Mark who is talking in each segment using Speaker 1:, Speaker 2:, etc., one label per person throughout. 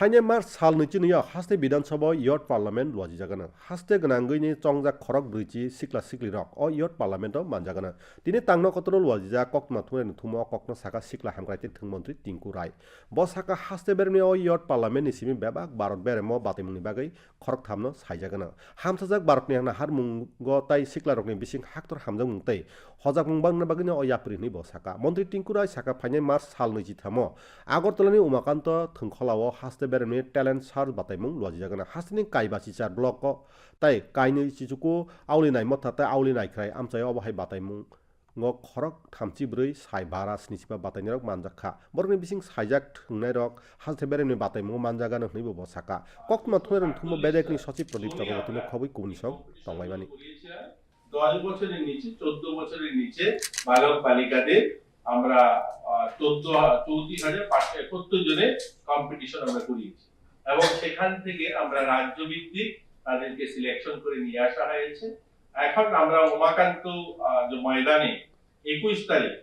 Speaker 1: Haine mar sal ni chini ya haste bidan sabha yot parliament lwaji jagana. Haste gnangi ni chongja khorok drichi sikla sikli rok o yot parliament o man jagana. Tini tangno kotoro lwaji ja kok ma thune ni thumo kok no saka sikla hamkrai tin thung montri tinku rai. Bo saka haste ber ni o yot parliament ni simi bebak barot ber mo batim ni bagai khorok thamno sai jagana. Hamsajak barot ni hana har mungo tai sikla rok ni bising haktor hamjak mungtai. হজাক মুংবাংনা বাগিনে অয়াপ্রি নিব সাকা মন্ত্রী টিঙ্কুরাই সাকা ফাইনে March সাল নিজি থামো আগরতলানি Umakanta থংখলাও হাস্তে बेरेमनि talent सार्च बाताइमुं लजिजागोन हास्तेनि काइबासि चार block ताइ काइनै चिचुकु आवलिनाय मथा ताइ आवलिनाय ख्राय आमचाय अबहाय बाताइमुं ng खरक थामथि ब्रै साइ बारा स्निसिबा बातायनि रक मानजाखा बरनि बिसिं साइजाक थोंनाय रक हास्ते बेरेमनि बाताइमुं मानजागान हनैबो बसाका कक्तमा थुनेरन थुमो बेदेकनि सचिब प्रदीप चक्रवर्तीनो खबै कुनि सक तंलाइमानि
Speaker 2: করিয়েছিলাম। দশ বছরের নিচে চোদ্দ বছরের নিচে বালক বালিকাদের আমরা চোদ্দ, চৌত্রিশ হাজার পাঁচশো একাত্তর জনের কম্পিটিশন আমরা করিয়েছি। এবং সেখান থেকে আমরা রাজ্য ভিত্তিক তাদেরকে সিলেকশন করে নিয়ে আসা হয়েছে। এখন আমরা উমাকান্ত ময়দানে একুশ তারিখ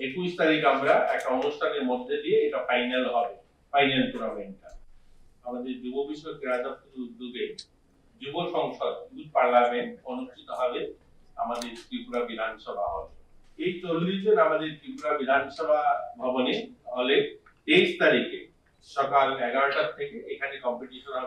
Speaker 2: একুশ তারিখ আমরা একটা অনুষ্ঠানের মধ্যে দিয়ে এটা ফাইনাল হবে ফাইনাল টুর্নামেন্টটা আমাদের যুব বিষয়ক ক্রীড়া দপ্তরের উদ্যোগে যুব সংসদ পার্লামেন্ট অনুষ্ঠিত হবে আমাদের ত্রিপুরা বিধানসভা হলে। এই চল্লিশ জন আমাদের ত্রিপুরা বিধানসভা ভবনে হলে তেইশ তারিখে সকাল এগারোটা থেকে এখানে কম্পিটিশন হবে।